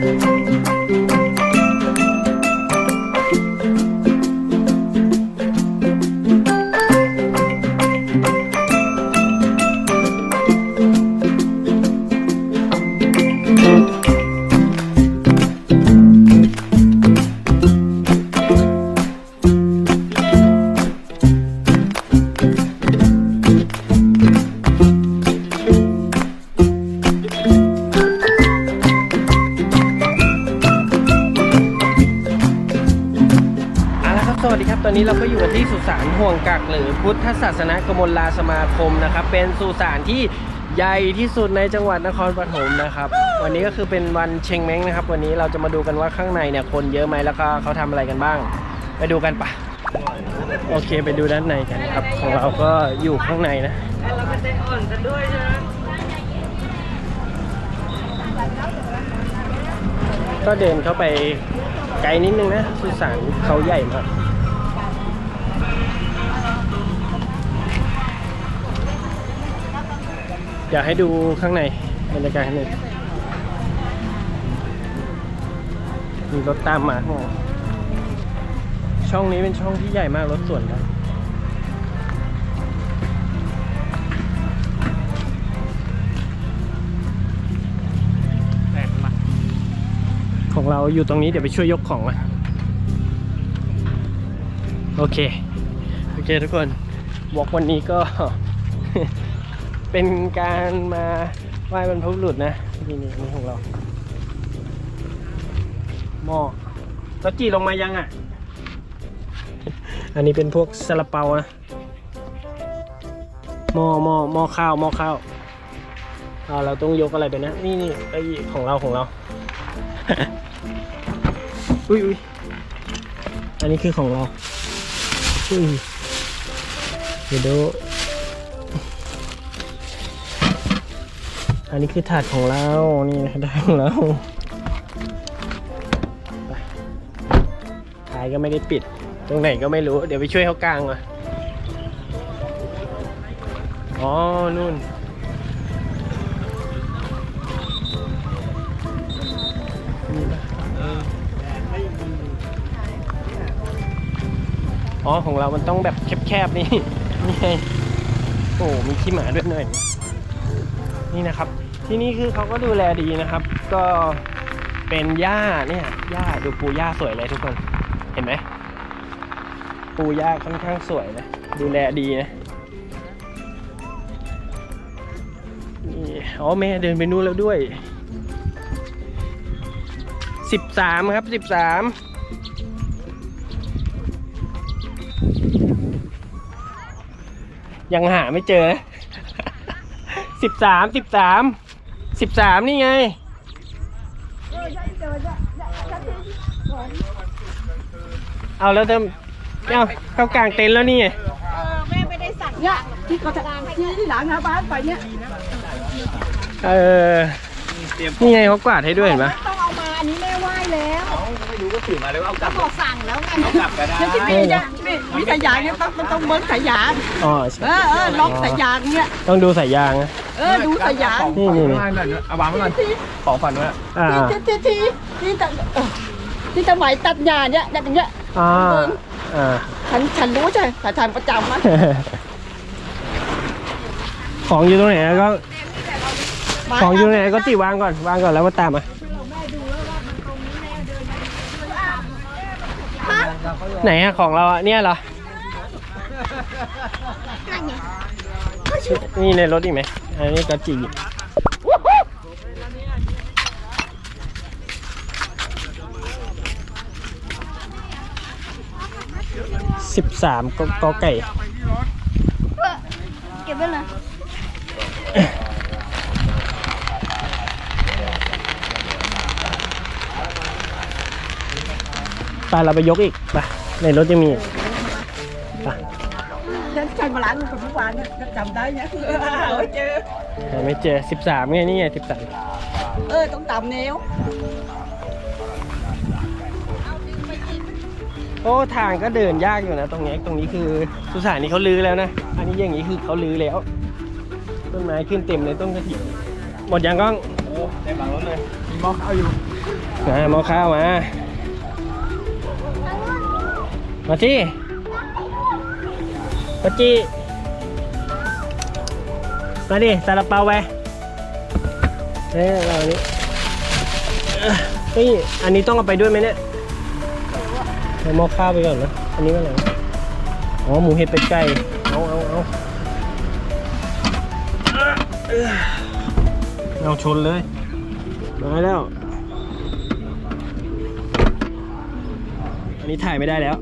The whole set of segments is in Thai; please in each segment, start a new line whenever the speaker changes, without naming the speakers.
เอ อนนี้เราก็อยู่ที่สุสานห่วงกักหรือพุทธศาสนกมลลาสมาคมนะครับ เป็นสุสานที่ใหญ่ที่สุดในจังหวัดนครปฐมนะครับ วันนี้ก็คือเป็นวันเชงเม้งนะครับ วันนี้เราจะมาดูกันว่าข้างในเนี่ยคนเยอะไหมแล้วก็เขาทำอะไรกันบ้าง ไปดูกันปะโอเคไปดูด้านในกันครับ ของเราก็อยู่ข้างในนะ
เราก็ใจอ่อนกันด้วยใช่ไหม
ก็เดินเข้าไปไกลนิดนึงนะสุสานเขาใหญ่มาก อยากให้ดูข้างในบรรยากาศข้างในมีรถตามมาข้างหลังช่องนี้เป็นช่องที่ใหญ่มากรถส่วนได้
แปลกมา
ของเราอยู่ตรงนี้เดี๋ยวไปช่วยยกของมาโอเค โอเคทุกคนบอกวันนี้ก็ เป็นการมาไหว้บรรพบุรุษนะนี่นี่นี่ของเราหม้อแล้วจีลงมายังอะ อันนี้เป็นพวกซาลาเปานะหม้อหม้อหม้อข้าวหม้อข้าวอ่าเราต้องยกอะไรไปนะ นี่นี่ไอของเราของเรา อุ้ยอุ้ยอันนี้คือของเราอุ้ยเดี๋ยว อันนี้คือถาดของเรา นี่นะถาดของเราท้ายก็ไม่ได้ปิด ตรงไหนก็ไม่รู้ เดี๋ยวไปช่วยเขากลางอะอ๋อ นู่นอ๋อ ของเรามันต้องแบบแคบๆ นี่นี่ไงโอ้มีขี้หมาด้วยหน่อย นี่นะครับ ที่นี่คือเขาก็ดูแลดีนะครับ ก็เป็นหญ้าเนี่ยหญ้าดูปูหญ้าสวยเลยทุกคนเห็นไหมปูหญ้าค่อนข้างสวยนะ ดูแลดีนะนี่อ๋อแม่เดินไปนู่นแล้วด้วยสิบสามครับสิบสามยังหาไม่เจอนะ สิบสามสิบสามสิบสามนี่ไงเอาแล้วเติมเอาเข้ากลางเต็นท์แล้วนี่
เออแม่ไม่ได้สั่ง
เนี่ยที่เขาจะที่ที่หลังนะบ้านไปเนี่ย
เออนี่ไงเขากวาดให้ด้วยเห็นปะ
ถือมาเลยว่าเอากลับ
บอกสั่งแล้วไง
เอากลับก็ได้
แล้วที่มีเนี่ยมีมีสายยางเนี่ยต้องมันต้องเบิ้งสายยาง
อ๋อ
เออเออล็อกสายยางเนี่ย
ต้องดูสายยางนะ
เออดูสายยาง
นี่นี่นี่
เอาวางไว้ก่อน
ที่
ของฝันไว้
อ่า
ที่ที่ที่ที่ตัดเออที่สมัยตัดหญ้าเนี่ยอย่างเงี้ย
อ่าอ่า
ฉันฉันรู้ใช่แต่ฉันประจำมั้ย
ของอยู่ตรงไหนก็ของอยู่ตรงไหนก็ติวางก่อนวางก่อนแล้วมาตามมา ไหนอะของเราอะเนี่ยเหรอนี่ในรถอีกไหมอันนี้ก็จีสิบสามก็ไก่
เก็บไว้เลย
ไปเราไปยกอีกไปในรถยังมีอีกไป
ฉันฉันมาล้างคนเมื่อวานเนี่ยจำได้เนี่ยเออเจอ
หาไม่เจอสิบสามไงนี่ไงสิบสาม
เออต้องตำแนว
โอ้ทางก็เดินยากอยู่นะ ตรงนี้ตรงนี้คือสุสานนี้เขาลื้อแล้วนะ อันนี้อย่างนี้คือเขาลื้อแล้ว ต้นไม้ขึ้นเต็มเลยต้นกระถิ่นหมดยังก้อง
โอ้ในบางรถเลยมีหม้อข้าวอยู่
มาหมอข้าวมา มาที่มาจีมาดิซาลาเปาไปเอ้ยเราอันนี้เฮ้ยอันนี้ต้องเอาไปด้วยไหมเนี่ยเอาหม้อข้าวไปก่อนนะ อันนี้ว่าอะไรอ๋อ หมูเห็ดเป็ดไก่ เอาเอาเอาเอาชนเลย มาแล้ว อันนี้ถ่ายไม่ได้แล้ว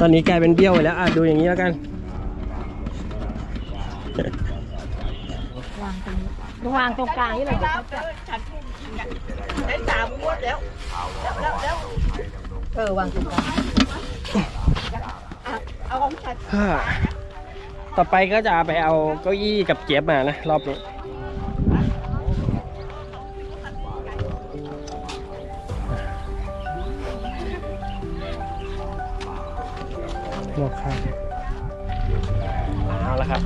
ตอนนี้กลายเป็นเบี้ยวไปแล้วอะดูอย่างนี้แล้วกัน
วางตรงกลางนี่เลย
แล้วฉันได้สามงวดแล้วแล้วแล้ว
เออวางตรงกลาง
เอาของฉัน
ต่อไปก็จะไปเอาเก้าอี้กับเจี๊ยบมานะรอบนี้ หมดครับเอาละครับ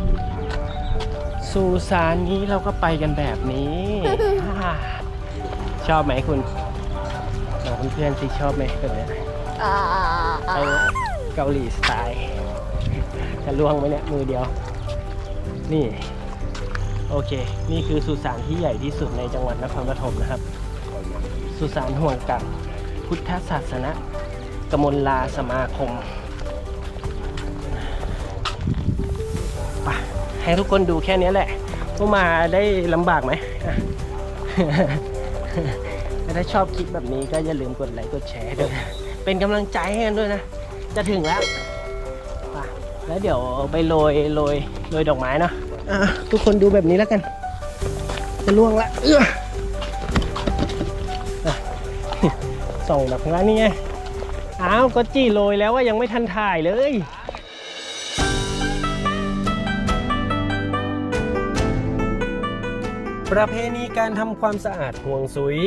สุสานนี้เราก็ไปกันแบบนี้อ่าชอบไหมคุณบอกเพื่อนๆสิชอบไหมแบบเนี้ย
อ่า
ไปเกาหลีสไตล์จะล่วงไหมเนี่ยมือเดียว นี่ โอเค นี่คือสุสานที่ใหญ่ที่สุดในจังหวัดนครปฐมนะครับ สุสานห่วงกับพุทธศาสนกมลลาสมาคม ให้ทุกคนดูแค่นี้แหละว่ามาได้ลำบากไหมอะถ้าชอบคลิปแบบนี้ก็อย่าลืมกดไลค์กดแชร์ด้วยนะเป็นกำลังใจให้กันด้วยนะ จะถึงแล้วไปแล้วเดี๋ยวไปโรยโรยโรยดอกไม้เนาะอะทุกคนดูแบบนี้แล้วกัน จะล่วงละเอื้ออะส่องแบบนั้นนี่ไงอ้าวก็จี้โรยแล้วว่ายังไม่ทันถ่ายเลย ประเพณีการทำความสะอาดห่วงซุย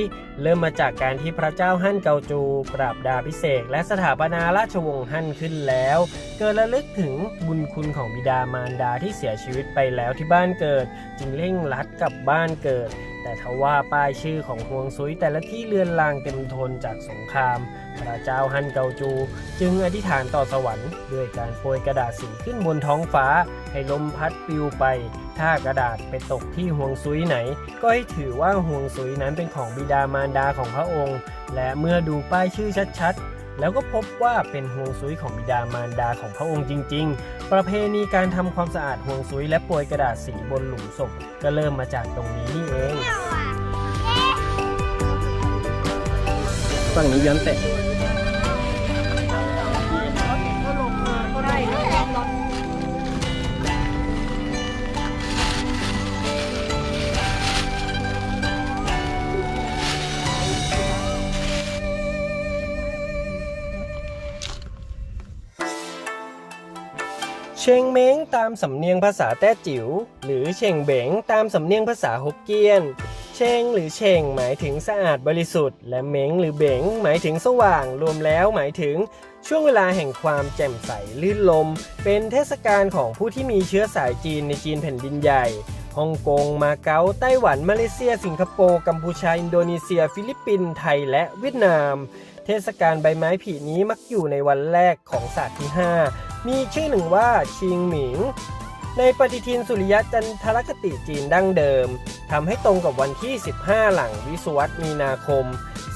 เริ่มมาจากการที่พระเจ้าฮั่นเกาจู ปราบดาพิเศษและสถาปนาราชวงศ์ฮั่นขึ้นแล้ว เกิดระลึกถึงบุญคุณของบิดามารดาที่เสียชีวิตไปแล้วที่บ้านเกิด จึงเร่งรัดกลับบ้านเกิด แต่ทว่าป้ายชื่อของห่วงซุยแต่ละที่เลือนลางเต็มทนจากสงคราม พระเจ้าฮันเกาจู จึงอธิษฐานต่อสวรรค์ด้วยการโปรยกระดาษสีขึ้นบนท้องฟ้า ให้ลมพัดปลิวไป ถ้ากระดาษไปตกที่ห่วงซุยไหน ก็ให้ถือว่าห่วงซุยนั้นเป็นของบิดามารดาของพระองค์ และเมื่อดูป้ายชื่อชัดๆ แล้วก็พบว่าเป็นห่วงซุยของบิดามารดาของพระองค์จริง ๆ ประเพณีการทำความสะอาดห่วงซุยและโปรยกระดาษสีบนหลุมศพก็เริ่มมาจากตรงนี้นี่เองฝั่งนี้ย้อนเตะ เชงเม้งตามสำเนียงภาษาแต้จิ๋วหรือเชงเบงตามสำเนียงภาษาฮกเกี้ยน เชงหรือเชงหมายถึงสะอาดบริสุทธิ์ และเม้งหรือเบงหมายถึงสว่างรวมแล้วหมายถึงช่วงเวลาแห่งความแจ่มใสลื่นลม เป็นเทศกาลของผู้ที่มีเชื้อสายจีนในจีนแผ่นดินใหญ่ฮ่องกง มาเก๊า ไต้หวัน มาเลเซีย สิงคโปร์ กัมพูชา อินโดนีเซีย ฟิลิปปินส์ ไทย และเวียดนาม เทศกาลใบไม้ผลินี้มักอยู่ในวันแรกของศาสตร์ที่ 5 มีชื่อหนึ่งว่าชิงหมิง ในปฏิทินสุริยะจันทรคติจีนดั้งเดิมทำให้ตรงกับวันที่ 15 หลังวิศวรรษมีนาคม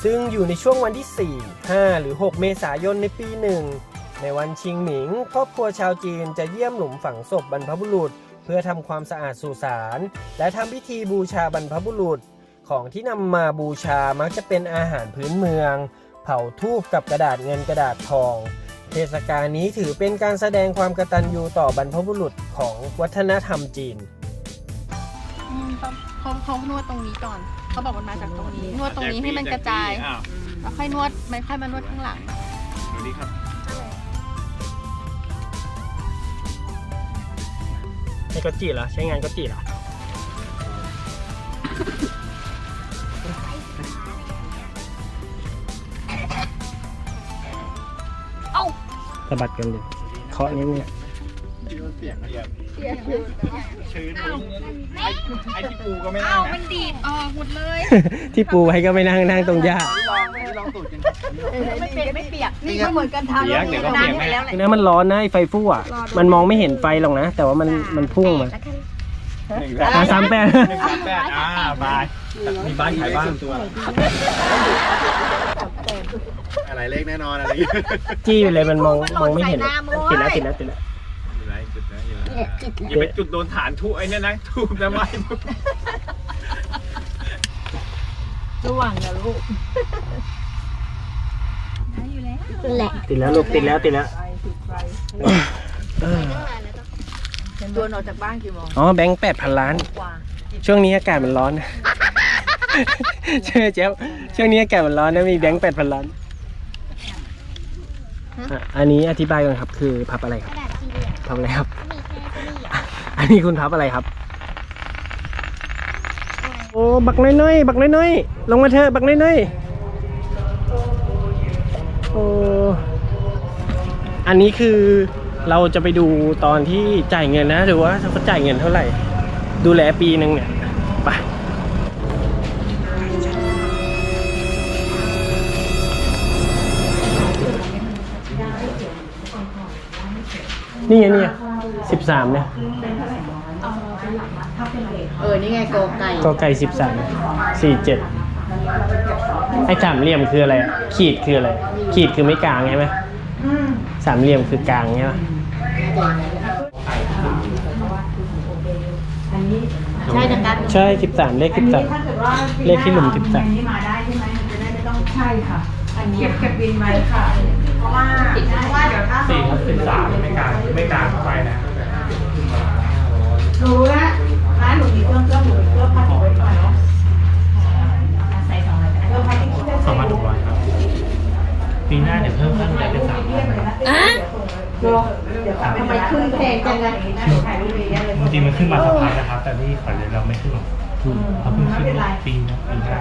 ซึ่งอยู่ในช่วงวันที่ 4 5 หรือ 6 เมษายนในปีหนึ่งในวันชิงหมิง ครอบครัวชาวจีนจะเยี่ยมหลุมฝังศพบรรพบุรุษ เพื่อทำความสะอาดสุสาน และทำพิธีบูชาบรรพบุรุษ ของที่นำมาบูชามักจะเป็นอาหารพื้นเมือง เผาทูบกับกระดาษเงินกระดาษทอง เทศกาลนี้ถือเป็นการแสดงความกตัญญูต่อบรรพบุรุษของวัฒนธรรมจีน
อืมเขาเขาเขานวดตรงนี้ก่อน เขาบอกมันมาจากตรงนี้ นวดตรงนี้ให้มันกระจาย
อ้าว
แล้วค่อยนวดไม่ค่อยมานวดข้างหลัง
ดูนี่ครับ
ใช้ก็จีเหรอใช้งานก็จีเหรอะบัดกันเลยเคาะนิดนึง
เปียเปียกชื้นไอ้ที่ปูก็ไม่นั่
อ้าง
นะ
มันดีดออกหมดเลย
ที่ปูไว้ก็ไม่นั่งนั่งตรงหญ้า
ลองตูดกัน
ไม่เปียกไม่เปียกนี่ก็เหมือนกันทำ
เปียกเดี๋ยวก็เปียกแม่
แล้ว
นะมันร้อนนะไอไฟฟู่อะ มันมองไม่เห็นไฟหรอกนะ แต่ว่ามันมันพุ่งมา
หนึ่ง
อ่าสามแปด
หนึ่งสามแปดอ่าบายมีบ้านขายบ้านตัว อะไรเลขแน่นอนอะไรอย่างเงี้ย
จี้ไปเลยมันมองมองไม่เห็นติดแล้วติดแล้วติดแล้ว
อยู่ไรจุดนะอยู่ไรอย่าไปจุดโดนฐานทุไอ้เนี่ยนะทุบนะไม่
ระวังนะลูก
ติดแล้วลูกติดแล้วติดแล้วเออ
ตัวนออกจากบ้านกี่โมง
อ๋อแบงค์แปดพันล้าน
กว่า
ช่วงนี้อากาศมันร้อนใช่ไหมเจ๊ยบช่วงนี้อากาศมันร้อนนะมีแบงค์แปดพันล้านอะอันนี้อธิบายก่อนครับ คือพับอะไรครับพับอะไรครับอันนี้คุณพับอะไรครับ โอ้บักน้อยๆบักน้อยๆลงมาเถอะบักน้อยๆโอ้อันนี้คือ เราจะไปดูตอนที่จ่ายเงินนะหรือว่าเขาจ่ายเงินเท่าไหร่ ดูแลปีหนึ่งเนี่ยไปนี่ไงนี่ไงสิบสามเนี่ย
เออ นี่ไงโกไก่
ก็ไก่สิบสามสี่เจ็ดไอ้สามเหลี่ยมคืออะไรอะขีดคืออะไร ขีดคือไม่กลางใช่ไหมสามเหลี่ยมคือกลางใช่ไหม
ใช่จังกัน
ใช่สิบสามเลขสิบสามเลขที่หลุมสิบสาม
นี่มาได้ใช่ไหมมันจะได้ไม่ต้องใช่ค่ะ อันนี้เก็บเก็บบินไว้ค่ะ เพราะว่าเพราะว่าเดี๋ยวถ้า
สี่ครับสิบสามไม่กลางไม่กลางไปนะ
รู้แล้วร้านหนูมีเครื่องเครื่องหนูมีเครื่องพัดไว้ก่อนเนาะใส่สองร้อยเครื่องพัดที่เครื่อง
สองพันหกร้อยครับปีหน้าเดี๋ยวเพิ่มขึ้นได้เป็นสามร้อย
เดี๋ยว ทำไมขึ้นแพงจังเลยถ่ายรูปเยอะเลย
จริงๆมันขึ้นมาสักพักนะครับ แต่นี่ขอเลยเราไม่ขึ้นหรอกเขาเพิ่งขึ้นปีนะปีหน้า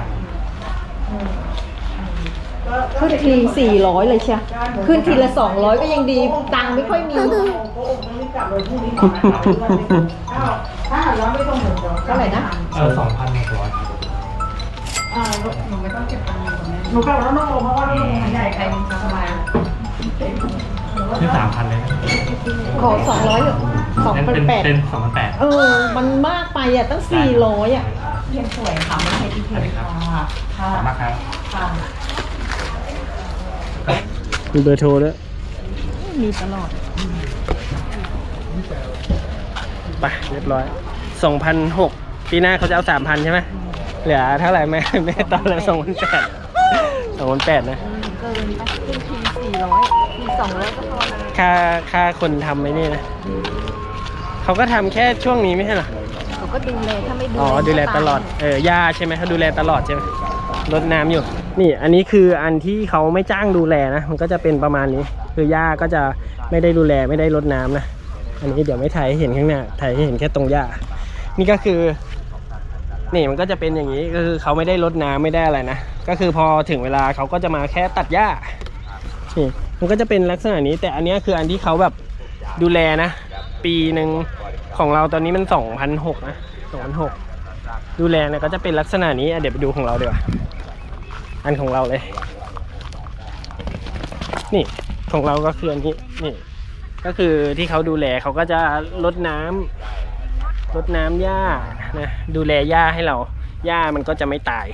ขึ้นทีสี่ร้อยเลยเชียขึ้นทีละสองร้อยก็ยังดี ตังค์ไม่ค่อยมี
ถ้าหากว่าไม่ต้องหมุนเดี๋ยว
เท่าไหร่นะ
เออสองพันหกร้อย
อ่าหนูไม่ต้องเก็บตังค์ตรงนี้หนูกลับแล้วน้องลงเพราะว่านี่มันใหญ่ไปสบาย
ขึ้นสามพันเลยนะ
ขอสองร้อยสองพัน
เป็น
แปด
เป็นสองพันแปด
เออ มันมากไปอะ ตั้งสี่ร้อยอะ
เพียงสวยค่ะไม่ใช่ที่เพียงค่ะค่ะ
ขอบคุณมากครับ
ค่ะ
มีเบอร์โทรด้วย
มีตลอด
ไปเรียบร้อยสองพันหกปีหน้าเขาจะเอาสามพันใช่ไหมเหลือเท่าไหร่แม่แม่ตอนละสองพันแปดสองพันแปดนะ
เกินไปขึ้นทีสี่ร้อยที สองร้อยก็พอละ
ค่าค่าคนทำไอ้นี่นะเขาก็ทำแค่ช่วงนี้ไม่ใช่เหรอ
เขาก็ดูแลถ้าไม่ดู
อ๋อดูแลตลอด เออย่าใช่ไหมเขาดูแลตลอดใช่ไหมรดน้ำอยู่ นี่อันนี้คืออันที่เขาไม่จ้างดูแลนะ มันก็จะเป็นประมาณนี้ คือย่าก็จะไม่ได้ดูแลไม่ได้รดน้ำนะ อันนี้เดี๋ยวไม่ถ่ายให้เห็นข้างหน้าถ่ายให้เห็นแค่ตรงหญ้า นี่ก็คือ นี่มันก็จะเป็นอย่างนี้ก็คือเขาไม่ได้รดน้ำไม่ได้อะไรนะ ก็คือพอถึงเวลาเขาก็จะมาแค่ตัดหญ้านี่ มันก็จะเป็นลักษณะนี้แต่อันนี้คืออันที่เขาแบบดูแลนะ ปีหนึ่งของเราตอนนี้มันสองพันหกนะสองพันหกดูแลนี่ยก็จะเป็นลักษณะนี้เดี๋ยวไปดูของเราดีกว่าอันของเราเลย นี่ของเราก็คืออันนี้นี่ ก็คือที่เขาดูแลเขาก็จะลดน้ำลดน้ำหญ้านะดูแลหญ้าให้เราหญ้ามันก็จะไม่ตาย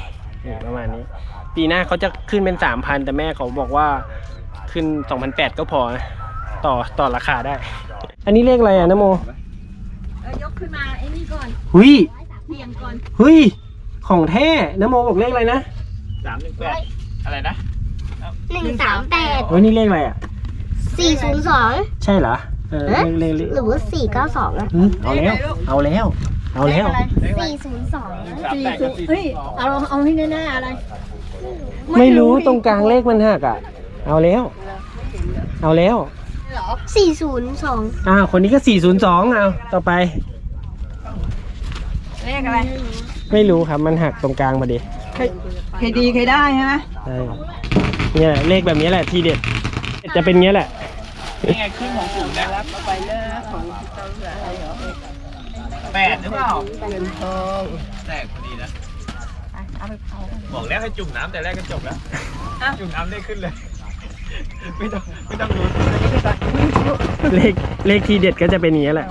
นี่ประมาณนี้ ปีหน้าเขาจะขึ้นเป็นสามพันแต่แม่เขาบอกว่า ขึ้นสองพันแปดก็พอนะต่อต่อราคาได้ อันนี้เลขอะไรอะนโม
เออยกขึ้นมาไอ้นี่ก่อน
หุย
เบี่ยงก่อน
เฮ้ยของแท้นโมบอกเลขอะไรนะ
สามหนึ่งแปดอะไรนะ
หนึ่งสามแปด
เฮ้ยนี่เลขอะไรอะ
สี่ศูนย์สอง
ใช่เหรอเออ
เอ๊ะ
เลขเลขเลข
หรือว่าสี่เก้าสองอะ
อืมเอาแล้ว เอาแล้ว เอาแล้ว
สี่ศูนย์สอง
สามแปดกับสี่
เฮ้ยเอาเอาให้แน่ๆอะไร
ไม่รู้ตรงกลางเลขมันหักอะ เอาแล้ว เอาแล้ว
สี่ศูนย์สอง
อ่าคนนี้ก็402เอาต่อไป
เลขอะไร
ไม่รู้ครับมันหักตรงกลางพอดี
เคยดีเคยได้ใช่ไหม
ใช่เนี่ยเลขแบบนี้แหละทีเด็ด จะเป็นเงี้ยแหละ
นี่ไงขึ้นของสูงนะรับไปเนอะของเจ้าเหลืออะไรเหรอแปดหรือเปล่าเงินทองแตกพอดีนะบอกแล้วให้จุ่มน้ำแต่แรกก็จบแล้ว จุ่มน้ำได้ขึ้นเลย ไม่ต้องไม่ต้องรู้ไม่ต้อง
เลขเลขทีเด็ดก็จะเป็นอย่างนี้แหละ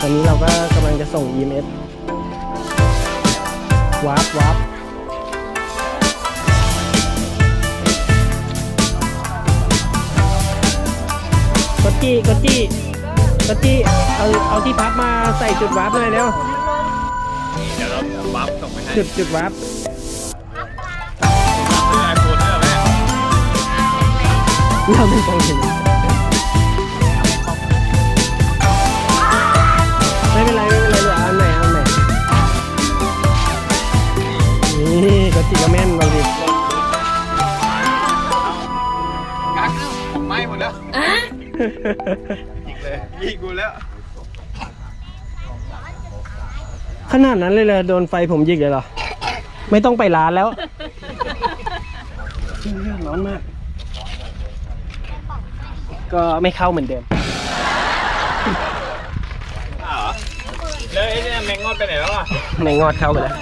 ตอนนี้เราก็กำลังจะส่ง EMS วาร์ปวาร์ปกดจี้กดจี้ กดจี้เอาเอาที่พับมาใส่จุดวาร์ปเลยเร็ว
เดี๋ยวเราบัฟส่งไปให้
จุดจุดวาร์ป
ซื้อไอโฟนได้ไหม
เราไม่ต้องเห็นไม่เป็นไรไม่เป็นไรเหลืออันไหนอันไหนนี่กดจี้ก็แม่นมาดิ
กักผมไหม้หมดแล้ว ยิงเลยยิงกูแล้ว
ขนาดนั้นเลยเลยโดนไฟผมยิกเลยเหรอ ไม่ต้องไปร้านแล้วร้อนมาก ก็ไม่เข้าเหมือนเดิม
อ้าวเหรอแล้วไอ้เนี่ยแมงงอดไปไหนแล้วอะ
ในงอดเข้าไปแล้ว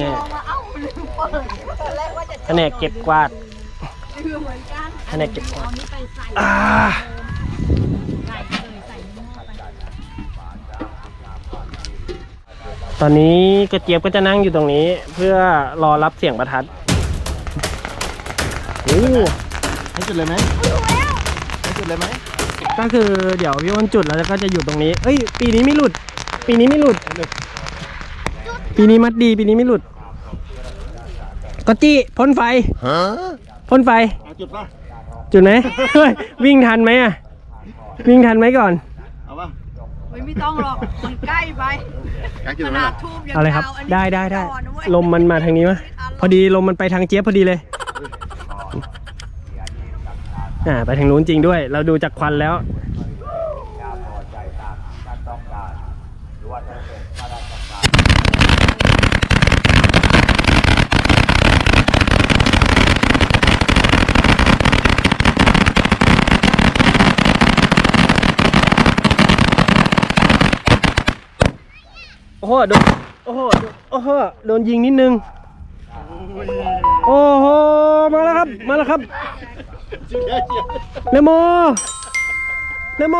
นี่แผนกเก็บกวาด แผนกเก็บกวาดอ่าตอนนี้กระเจี๊ยบก็จะนั่งอยู่ตรงนี้ เพื่อรอรับเสียงประทัดโอ้ให้จุดเลยไหมให้จุดเลยไหมก็คือเดี๋ยวพี่อ้นจุดแล้วก็จะอยู่ตรงนี้ เอ้ย ปีนี้ไม่หลุด ปีนี้ไม่หลุด ปีนี้มัดดี ปีนี้ไม่หลุดก็จี้พ่นไฟ พ่นไฟ
จุดป่ะ
จุดไหนเฮ้ยวิ่งทันไหมอะ วิ่งทันไหมก่อน
เอาป่ะ
ไม่ต้องหรอกมันใกล้ไป
กักจุด
ข
ไหม
นา
ล่ะ
ดทูบยัง
เอาเลยครับ
ยาวอันนี้
ได้ได้ได้
ก่อนนะเว้ย
ลมมันมาทางนี้มะพอดีลมมันไปทางเจี๊ยบพอดีเลย อ่า ไปทางนู้นจริงด้วย เราดูจากควันแล้วโอ้ โหโดนโอ้โหโอ้โหโดนยิงนิดนึงโอ้โหมาแล้วครับมาแล้วครับเนโมเนโม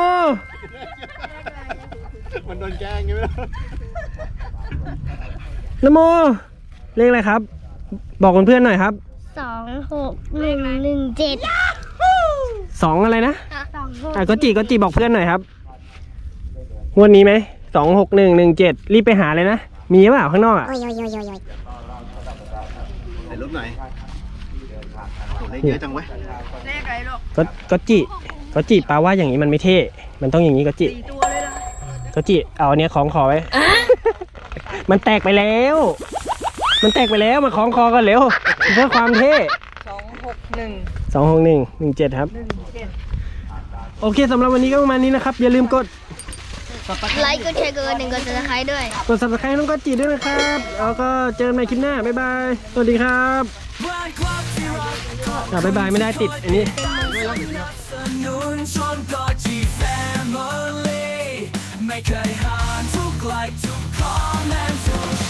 มันโดนแกล้งไงไม่รู้
เนโมเลขอะไรครับ บอกเพื่อนๆหน่อยครับ
สองหกหนึ่งหนึ่งเจ็ด
สองอะไรนะ
สองหก
อะก็จีก็จีบอกเพื่อนหน่อยครับงวดนี้ไหม สองหกหนึ่งหนึ่งเจ็ดรีบไปหาเลยนะ มีหรือเปล่าข้างนอกอะ
โอ้ยโอ้ยโอ้ยโอ้ย
ไหนรูปไหนโหเลขเยอะจังเว้ย
เลขอะไรลูก
ก็ก็จีก็จีปาว่าอย่างนี้มันไม่เท่ มันต้องอย่างนี้ก็จี
สี่ตัวเลยนะ
ก็จีเอาอันเนี้ยคล้องคอไว้ มันแตกไปแล้ว มันแตกไปแล้วมาคล้องคอกันเร็วเพื่อความเท่
สองหกหนึ่ง
สองหกหนึ่งหนึ่งเจ็ดครับ
หนึ่งเจ็ด
โอเคสำหรับวันนี้ก็ประมาณนี้นะครับ อย่าลืมกด
ไลค์กดแชร์กดหนึ่งกดซับสไครต์ด้วย
กด subscribe น้องก็จีด้วยนะครับ แล้วก็เจอกันใหม่คลิปหน้า บ๊ายบาย สวัสดีครับอะบ๊ายบายไม่ได้ติดอันนี้
นุนชนกอจีแฟมิลี่ไม่เคยห่างทุกไลค์ทุกคอมเมนต์ทุกแชร์